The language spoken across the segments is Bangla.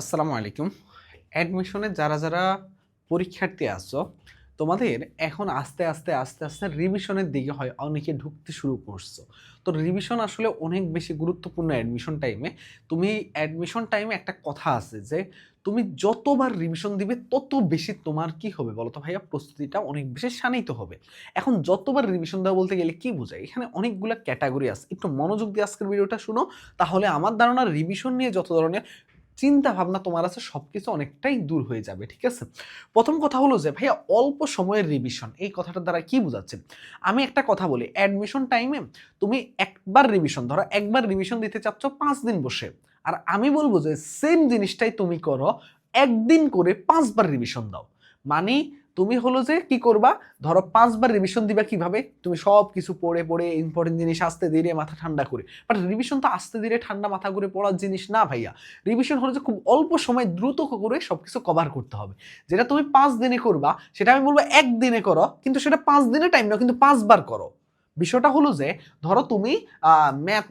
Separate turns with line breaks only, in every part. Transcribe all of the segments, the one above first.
আসসালামু আলাইকুম। অ্যাডমিশনে যারা যারা পরীক্ষার্থী আসছো তোমাদের এখন আস্তে আস্তে আস্তে আস্তে রিভিশনের দিকে হয় অনেকে ঢুকতে শুরু করছ। তো রিভিশন আসলে অনেক বেশি গুরুত্বপূর্ণ অ্যাডমিশন টাইমে তুমি অ্যাডমিশন টাইমে একটা কথা আছে যে, তুমি যতবার রিভিশন দিবে, তত বেশি তোমার কি হবে বলো তো ভাইয়া? প্রস্তুতিটা অনেক বেশি শানিত হবে। এখন যতবার রিভিশন দেওয়া বলতে গেলে কি বোঝায়? এখানে অনেকগুলো ক্যাটাগরি আছে। একটু মনোযোগ দিয়ে আজকের ভিডিওটা শুনো। তাহলে আমার ধারণা রিভিশন নিয়ে যত ধরনের চিন্তা ভাবনা তোমার আছে সব কিছু অনেকটাই দূর হয়ে যাবে, ঠিক আছে? প্রথম কথা হলো যে, ভাইয়া, অল্প সময়ের রিভিশন এই কথাটার দ্বারা কি বোঝাচ্ছে? আমি একটা কথা বলি অ্যাডমিশন টাইমে তুমি একবার রিভিশন ধরো একবার রিভিশন দিতে চাচ্ছ পাঁচ দিন বসে, আর আমি বলব যে সেম জিনিসটাই তুমি করো, একদিন করে পাঁচবার রিভিশন দাও। মানে তুমি হলো যে কি করবা? ধরো পাঁচবার রিভিশন দিবা কীভাবে? তুমি সব কিছু পড়ে পড়ে ইম্পর্টেন্ট জিনিস আস্তে ধীরে মাথা ঠান্ডা করে। বাট রিভিশন তো আস্তে ধীরে ঠান্ডা মাথা করে পড়ার জিনিস না ভাইয়া। রিভিশন হলো যে খুব অল্প সময় দ্রুত করে সব কিছু কভার করতে হবে। যেটা তুমি পাঁচ দিনে করবা, সেটা আমি বলব একদিনে করো, কিন্তু সেটা পাঁচ দিনে টাইম নাও কিন্তু পাঁচবার করো। বিষয়টা হলো যে, ধরো তুমি ম্যাথ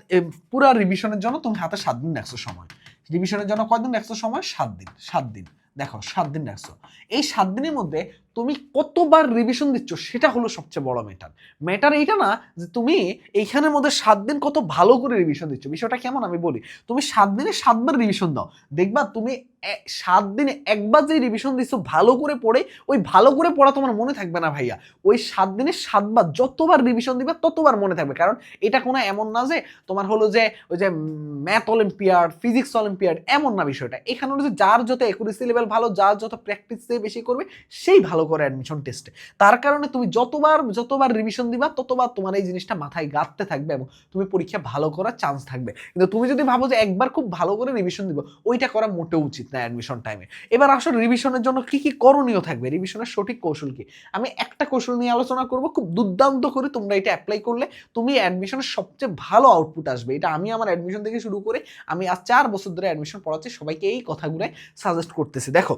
পুরো রিভিশনের জন্য তুমি হাতে সাত দিন রাখছো সময়। রিভিশনের জন্য কয়দিন রাখছো সময়? সাত দিন সাত দিন। দেখো, সাত দিন রাখছো। এই সাত দিনের মধ্যে তুমি কতবার রিভিশন দিচ্ছ, সেটা হলো সবচেয়ে বড় ম্যাটার ম্যাটার এইটা না যে তুমি এইখানের মধ্যে সাত দিন কত ভালো করে রিভিশন দিচ্ছ। বিষয়টা কেমন আমি বলি, তুমি সাত দিনে সাতবার রিভিশন দাও। দেখবা তুমি সাত দিনে একবার যে রিভিশন দিচ্ছ, ভালো করে পড়ে, ওই ভালো করে পড়া তোমার মনে থাকবে না ভাইয়া। ওই সাত দিনে সাতবার যতবার রিভিশন দিবে, ততবার মনে থাকবে। কারণ এটা কোনো এমন না যে তোমার হলো যে ওই যে ম্যাথ অলিম্পিয়াড ফিজিক্স অলিম্পিয়াড এমন না বিষয়টা। এখানে হলো যে যার যত একুরেসি লেভেল ভালো, যার যত প্র্যাকটিস বেশি করবে, সেই ভালো করে অ্যাডমিশন টেস্টে তার কারণে তুমি যতবার যতবার রিভিশন দিবা, ততবার তোমার এই জিনিসটা মাথায় গাঁথতে থাকবে এবং তুমি পরীক্ষা ভালো করার চান্স থাকবে। কিন্তু তুমি যদি ভাবো যে একবার খুব ভালো করে রিভিশন দিব, ওইটা করা মোটেও উচিত না অ্যাডমিশন টাইমে এবার আসলে রিভিশনের জন্য কি কি করণীয় থাকবে? রিভিশনের সঠিক কৌশল কি? আমি একটা কৌশল নিয়ে আলোচনা করব, খুব দুর্দান্ত করে তোমরা এটা অ্যাপ্লাই করলে তুমি অ্যাডমিশনের সবচেয়ে ভালো আউটপুট আসবে। এটা আমি আমার অ্যাডমিশন থেকে শুরু করে আমি আজ চার বছর ধরে অ্যাডমিশন পড়াচ্ছি, সবাইকে এই কথাগুলোই সাজেস্ট করতেছি। দেখো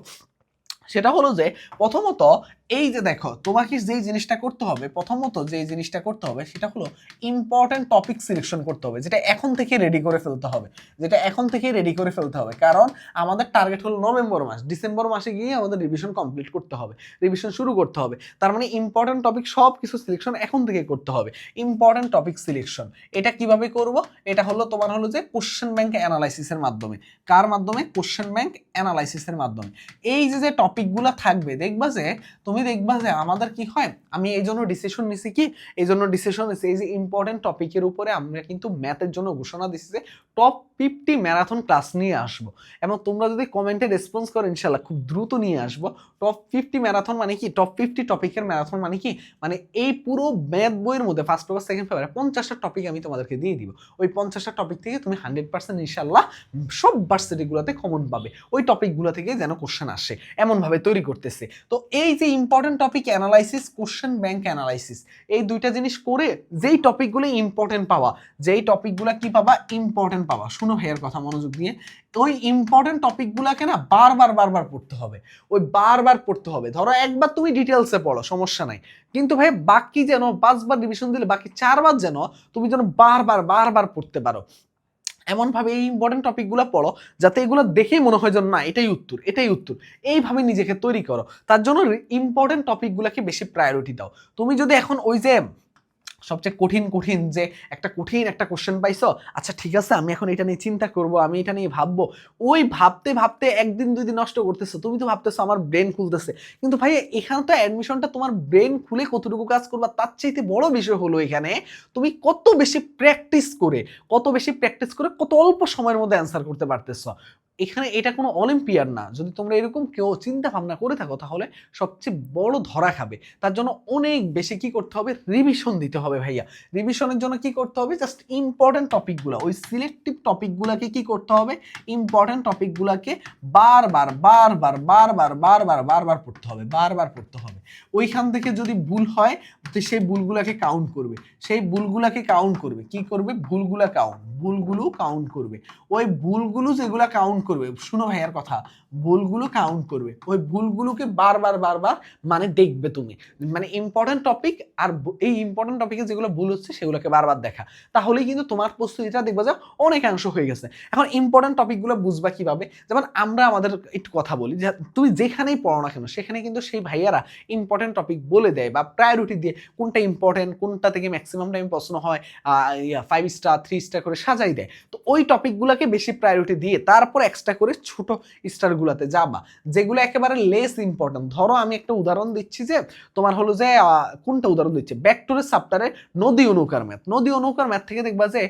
সেটা হলো যে প্রথমত এই যে দেখো, তোমাকে যেই জিনিসটা করতে হবে, প্রথমত যে জিনিসটা করতে হবে সেটা হলো ইম্পর্টেন্ট টপিক সিলেকশন করতে হবে, যেটা এখন থেকে রেডি করে ফেলতে হবে, যেটা এখন থেকে রেডি করে ফেলতে হবে। কারণ আমাদের টার্গেট হলো নভেম্বর মাস, ডিসেম্বর মাসে গিয়ে আমাদের রিভিশন কমপ্লিট করতে হবে রিভিশন শুরু করতে হবে। তার মানে ইম্পর্টেন্ট টপিক সব কিছু সিলেকশন এখন থেকে করতে হবে। ইম্পর্টেন্ট টপিক সিলেকশন এটা কীভাবে করব? এটা হলো তোমার হলো যে কোশ্চেন ব্যাংক অ্যানালাইসিসের মাধ্যমে। কার মাধ্যমে? কোশ্চেন ব্যাংক অ্যানালাইসিসের মাধ্যমে। এই যে যে টপিকগুলো থাকবে, দেখবা যে, তুমি দেখবা যে আমাদের কি হয়, আমি এই জন্য ডিসিশন নিছি কি, এই জন্য ডিসিশন নিছি, এই যে ইম্পর্টেন্ট টপিকের উপরে আমরা কিন্তু ম্যাথের জন্য ঘোষণা দিছি যে টপ ফিফটি ম্যারাথন ক্লাস নিয়ে আসব। এবং তোমরা যদি কমেন্টে রেসপন্স করো ইনশাল্লাহ খুব দ্রুত নিয়ে আসব। টপ ফিফটি ম্যারাথন মানে কি? টপ ফিফটি টপিকের ম্যারাথন মানে কি? মানে এই পুরো ম্যাথ বইয়ের মধ্যে ফার্স্ট পেপার সেকেন্ড পেপারে পঞ্চাশটা টপিক আমি তোমাদেরকে দিয়ে দিব। ওই পঞ্চাশটা টপিক থেকে তুমি হান্ড্রেড পার্সেন্ট ইনশাল্লাহ সব ভার্সিটিগুলোতে কমন পাবে। ওই টপিকগুলো থেকে যেন কোশ্চেন আসে। এমনভাবে তৈরি করতেছে। তো এই যে important topic analysis question bank analysis এই দুইটা জিনিস করে যেই টপিকগুলো ইম্পর্টেন্ট পাওয়া, যেই টপিকগুলো কি পাবা? ইম্পর্টেন্ট পাওয়া। শুনো ভাইয়ের কথা মনোযোগ দিয়ে। ওই ইম্পর্টেন্ট টপিকগুলোকে না বারবার বারবার পড়তে হবে। ওই বারবার পড়তে হবে। ধরো একবার তুমি ডিটেলসে পড়ো, সমস্যা নাই। কিন্তু ভাই বাকি যেন পাঁচবার রিভিশন দিলে, বাকি চারবার যেন তুমি যেন বারবার বারবার পড়তে পারো। এমনভাবে এই ইম্পর্টেন্ট টপিকগুলো পড়ো, যাতে এগুলো দেখেই মনে হয় যেন না, এটাই উত্তর এটাই উত্তর। এইভাবে নিজেকে তৈরি করো। তার জন্য ইম্পর্টেন্ট টপিকগুলোকে বেশি প্রায়োরিটি দাও। তুমি যদি এখন ওই যে সবচেয়ে কঠিন কঠিন যে একটা কঠিন একটা কোশ্চেন পাইছো আচ্ছা ঠিক আছে, আমি এখন এটা নিয়ে চিন্তা করব, আমি এটা নিয়ে ভাববো। ওই ভাবতে ভাবতে একদিন, দুই দিন নষ্ট করতেছো, তুমি তো ভাবতেছো আমার ব্রেন খুলতেছে। কিন্তু ভাই এখানে তো অ্যাডমিশনটা তোমার ব্রেন খুলে কতটুকু কাজ করবা, তার চাইতে বড় বিষয় হলো এখানে, তুমি কত বেশি প্র্যাকটিস করে, কত বেশি প্র্যাকটিস করে কত অল্প সময়ের মধ্যে অ্যান্সার করতে পারতেছো। এখানে এটা কোনো অলিম্পিয়ার না। যদি তোমরা এরকম কেউ চিন্তা ভাবনা করে থাকো, তাহলে সবচেয়ে বড় ধরা খাবে। তার জন্য অনেক বেশি কি করতে হবে? রিভিশন দিতে হবে ভাইয়া। রিভিশনের জন্য কি করতে হবে? জাস্ট ইম্পর্টেন্ট টপিকগুলো ওই সিলেক্টিভ টপিকগুলোকে কি করতে হবে? ইম্পর্টেন্ট টপিকগুলোকে বারবার বারবার বারবার বারবার বারবার পড়তে হবে, বারবার পড়তে হবে। ওইখান থেকে যদি ভুল হয়, তো সেই ভুলগুলোকে কাউন্ট করবে। সেই ভুলগুলোকে কাউন্ট করবে। কি করবে? ভুলগুলা কাউন্ট ভুলগুলো কাউন্ট করবে। ওই ভুলগুলো যেগুলো কাউন্ট করবে। শুনো ভাইয়ার কথা, ভুলগুলো কাউন্ট করবে। ওই ভুলগুলোকে বারবার বারবার মানে দেখবে তুমি। মানে ইম্পর্টেন্ট টপিক আর এই ইম্পর্টেন্ট টপিকে যেগুলো ভুল হচ্ছে সেগুলোকে বারবার দেখা। তাহলেই কিন্তু তোমার প্রস্তুতিটা দেখবা যে অনেকাংশ হয়ে গেছে। এখন ইম্পর্টেন্ট টপিকগুলো বুঝবা কীভাবে? যেমন আমরা আমাদের একটু কথা বলি, যে তুমি যেখানেই পড়ো না কেন, সেখানে কিন্তু সেই ভাইয়ারা ইম্পর্টেন্ট টপিক বলে দেয় বা প্রায়োরিটি দিয়ে কোনটা ইম্পর্টেন্ট কোনটা থেকে ম্যাক্সিমাম টাইম প্রশ্ন হয় ফাইভ স্টার থ্রি স্টার করে সাজাই দেয়। তো ওই টপিকগুলোকে বেশি প্রায়োরিটি দিয়ে তারপর এক্সট্রা করে ছোট স্টারগুলোতে যাবা, যেগুলো একেবারে লেস ইম্পর্টেন্ট ধরো আমি একটা উদাহরণ দিচ্ছি যে, তোমার হলো যে কোনটা উদাহরণ দিচ্ছে? ব্যাকটোরের সাপ্টারে নদী অনুকার ম্যাথ নদী অনুকার ম্যাথ থেকে দেখবা যে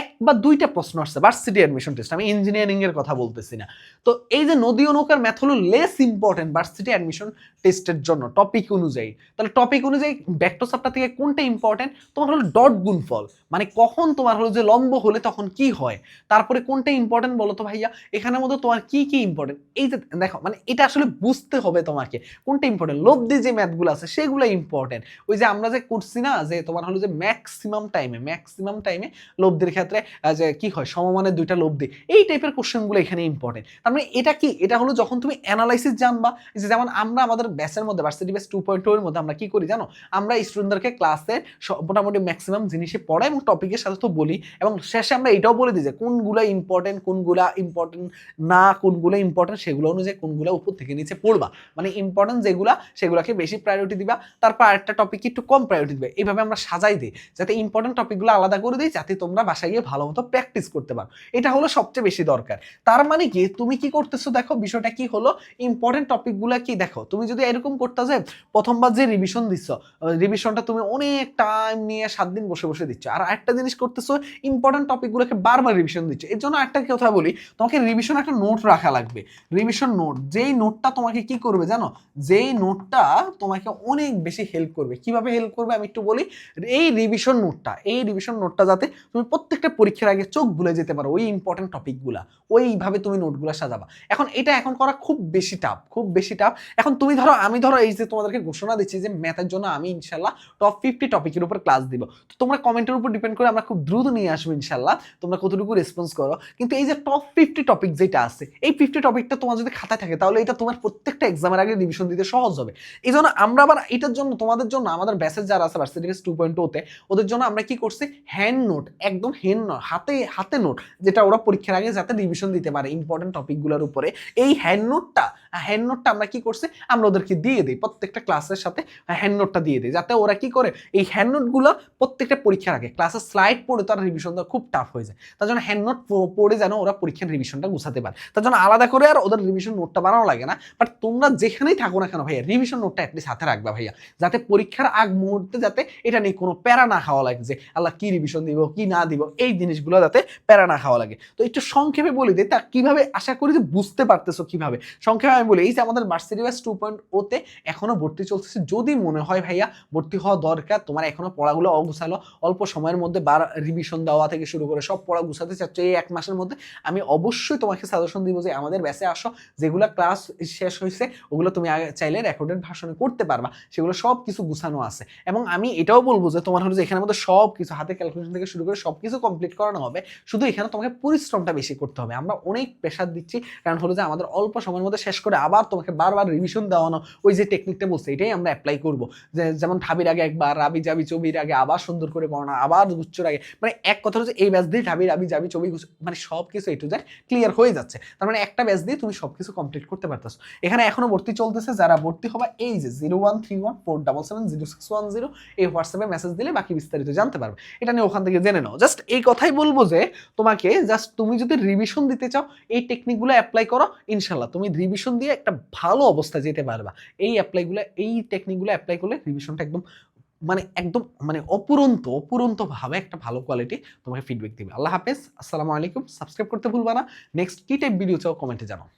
এক বা দুইটা প্রশ্ন আসছে ভার্সিটি অ্যাডমিশন টেস্ট আমি ইঞ্জিনিয়ারিং এর কথা বলতেছি না। তো এই যে নদী অনুকার ম্যাথ হলো লেস ইম্পর্টেন্ট ভার্সিটি অ্যাডমিশন টেস্টের জন্য টপিক অনুযায়ী। তাহলে টপিক অনুযায়ী ব্যাকটো সাপ্টার থেকে কোনটা ইম্পর্টেন্ট তোমার হলো ডট গুণফল। মানে কখন তোমার হলো যে লম্ব হলে তখন কি হয়? তারপরে কোনটা ইম্পর্টেন্ট বলো তো ভাইয়া? এখানের মধ্যে তোমার কি কি ইম্পর্টেন্ট এই যে দেখো মানে এটা আসলে বুঝতে হবে তোমাকে, কোনটা ইম্পর্টেন্ট লব্ধি যে ম্যাথগুলো আছে সেগুলো ইম্পর্টেন্ট ওই যে আমরা যে করছি না, যে তোমার হলো যে ম্যাক্সিমাম টাইমে ম্যাক্সিমাম টাইমে লব্ধির ক্ষেত্রে আহ, যে কি হয় সমমানের দুইটা লব্ধি এই টাইপের কোশ্চেনগুলো এখানে ইম্পর্টেন্ট তার মানে এটা কি? এটা হলো যখন তুমি অ্যানালাইসিস জানবা যে যেমন আমরা আমাদের ব্যাচের মধ্যে varsity batch two point two এর মধ্যে আমরা কি করি জানো? আমরা স্টুডেন্টদেরকে ক্লাসে মোটামুটি ম্যাক্সিমাম জিনিসই পড়াই এবং টপিকের সাথে তো বলি এবং শেষে আমরা এটাও বলে দিই যে কোনগুলো ইম্পর্টেন্ট কোনগুলা ইম্পর্টেন্ট না কোনগুলো ইম্পর্টেন্ট সেগুলো অনুযায়ী কোনগুলো উপর থেকে নিচে পড়বা। মানে ইম্পর্টেন্ট যেগুলা সেগুলোকে বেশি প্রায়োরিটি দিবা। তারপর আরেকটা টপিক একটু কম প্রায়োরিটি দিবে। এইভাবে আমরা সাজাই দিই। যাতে ইম্পর্টেন্ট টপিকগুলো আলাদা করে দিই যাতে তোমরা বাসায় গিয়ে ভালো মতো প্র্যাকটিস করতে পারো। এটা হলো সবচেয়ে বেশি দরকার। তার মানে কি? তুমি কি করতেছো? দেখো, বিষয়টা কি হলো? ইম্পর্টেন্ট টপিকগুলো কি? দেখো, তুমি যদি এরকম করতে যে প্রথমবার যে রিভিশন দিচ্ছ রিভিশনটা তুমি অনেক টাইম নিয়ে সাত দিন বসে বসে দিচ্ছ। আর একটা জিনিস করতেছো ইম্পর্টেন্ট টপিকগুলোকে বারবার রিভিশন দিচ্ছ। এর জন্য একটা কথা বলি, তোমাকে রিভিশন একটা নোট রাখা লাগবে। রিভিশন নোট যেই নোটটা তোমাকে কি করবে জানো? যেই নোটটা তোমাকে অনেক বেশি হেল্প করবে। কীভাবে হেল্প করবে আমি একটু বলি? এই রিভিশন নোটটা এই রিভিশন নোটটা যাতে তুমি প্রত্যেকটা পরীক্ষার আগে চোখ ভুলে যেতে পারো ওই ইম্পর্টেন্ট টপিকগুলা ওইভাবে তুমি নোটগুলো সাজাবা। এখন এটা এখন করা খুব বেশি টাফ খুব বেশি টাফ এখন তুমি ধরো, আমি ধরো এই যে তোমাদেরকে ঘোষণা দিচ্ছি যে ম্যাথের জন্য আমি ইনশাল্লাহ টপ ফিফটি টপিকের উপর ক্লাস দিব। তো তোমরা কমেন্টের উপর ডিপেন্ড করে আমরা খুব দ্রুত নিয়ে আসব ইনশাল্লাহ। তোমরা কতটুকু রেসপন্স করো। কিন্তু এই যে টপ ফিফটি টপিক যেটা আছে, এই ফিফটি টপিকটা তোমার যদি খাতায় থাকে, তাহলে এটা তোমার প্রত্যেকটা এক্সামের আগে রিভিশন দিতে সহজ হবে। এই জন্য আমরা আবার এটার জন্য, তোমাদের জন্য আমাদের ব্যাসেজ যারা আছে ভার্সিটি টু পয়েন্ট ওতে ওদের জন্য আমরা কি করছি? হ্যান্ড নোট একদম নোট হাতে হাতে নোট, যেটা ওরা পরীক্ষার আগে যাতে রিভিশন দিতে পারে ইম্পর্টেন্ট টপিকগুলোর উপরে। এই হ্যান্ড নোটটা হ্যান্ড নোটটা আমরা কি করছি? আমরা ওদেরকে দিয়ে দিই, প্রত্যেকটা ক্লাসের সাথে হ্যান্ড নোটটা দিয়ে দিই, যাতে ওরা কি করে? এই হ্যান্ড নোটগুলো প্রত্যেকটা পরীক্ষার আগে ক্লাসের স্লাইড পড়ে তার রিভিশন দেওয়া খুব টাফ হয়ে যায়। তার জন্য হ্যান্ড নোট পড়ে যেন ওরা পরীক্ষার রিভিশনটা গুছাতে পারে। তার জন্য আলাদা করে আর ওদের রিভিশন নোটটা বানানো লাগে না। বাট তোমরা যেখানেই থাকো না কেন ভাইয়া রিভিশন নোটটা অ্যাটলিস্ট হাতে রাখবা ভাইয়া। যাতে পরীক্ষার আগ মুহূর্তে যাতে এটা নিয়ে কোনো প্যারা না খাওয়া লাগে যে, আল্লাহ কি রিভিশন দিব, কি না দিব। এই জিনিসগুলো যাতে প্যারা না খাওয়া লাগে। তো একটু সংক্ষেপে বলি দিই তা কীভাবে আশা করি যে বুঝতে পারতেছো কীভাবে? সংক্ষেপে আমি বলি, এই যে আমাদের ব্যাস টু পয়েন্ট ওতে এখনও ভর্তি চলতেছে। যদি মনে হয় ভাইয়া ভর্তি হওয়া দরকার, তোমার এখনও পড়াগুলো অগুছালো, অল্প সময়ের মধ্যে বার রিভিশন দেওয়া থেকে শুরু করে সব পড়া গুছাতে চাচ্ছ এই এক মাসের মধ্যে, আমি অবশ্যই তোমাকে সাজেশন দিব যে, আমাদের ব্যাসে আসো, যেগুলো ক্লাস শেষ হয়েছে, ওগুলো তুমি চাইলে রেকর্ডেড ভাষণে করতে পারবা। সেগুলো সব কিছু গুছানো আছে। এবং আমি এটাও বলব যে, তোমার হলো যে, এখানের মধ্যে সব কিছু হাতে ক্যালকুলেশন থেকে শুরু করে সব কিছু কমপ্লিট করানো হবে। শুধু এখানে তোমাকে পরিশ্রমটা বেশি করতে হবে। আমরা অনেক প্রেশার দিচ্ছি। কারণ হলো যে আমাদের অল্প সময়ের মধ্যে শেষ করে আবার তোমাকে বারবার রিভিশন দেওয়ানো, ওই যে টেকনিকটা বলছে, এটাই আমরা অ্যাপ্লাই করব। যে যেমন ঢাবির আগে একবার, রাবি যাবি চবির আগে আবার সুন্দর করে পড়ানো, আবার গুচ্ছর আগে। মানে এক কথা হচ্ছে এই ব্যাচ দিয়ে ঢাবি, রাবি যাবি চবি মানে সব কিছু এ টু জেড ক্লিয়ার হয়ে যাচ্ছে। তার মানে একটা ব্যাচ দিয়ে তুমি সব কিছু কমপ্লিট করতে পারতেছো। এখানে এখনও ভর্তি চলতেছে। যারা ভর্তি হবা, এই যে zero one three one four double seven zero six one zero এই হোয়াটসঅ্যাপে মেসেজ দিলে বাকি বিস্তারিত জানতে পারবে। এটা নিয়ে ওখান থেকে জেনে নাও। জাস্ট এই কথাই বলব যে তোমাকে জাস্ট তুমি যদি রিভিশন দিতে চাও, এই টেকনিকগুলো অ্যাপ্লাই করো ইনশাল্লাহ তুমি রিভিশন দিয়ে একটা ভালো অবস্থায় যেতে পারবা। এই অ্যাপ্লাইগুলো এই টেকনিকগুলো অ্যাপ্লাই করলে রিভিশনটা একদম মানে একদম মানে অপুরন্ত, অপুরন্তভাবে একটা ভালো কোয়ালিটি তোমাকে ফিডব্যাক দিবে। আল্লাহ হাফেজ, আসসালামু আলাইকুম সাবস্ক্রাইব করতে ভুলবা না। নেক্সট কি টাইপ ভিডিও চাও কমেন্টে জানাও।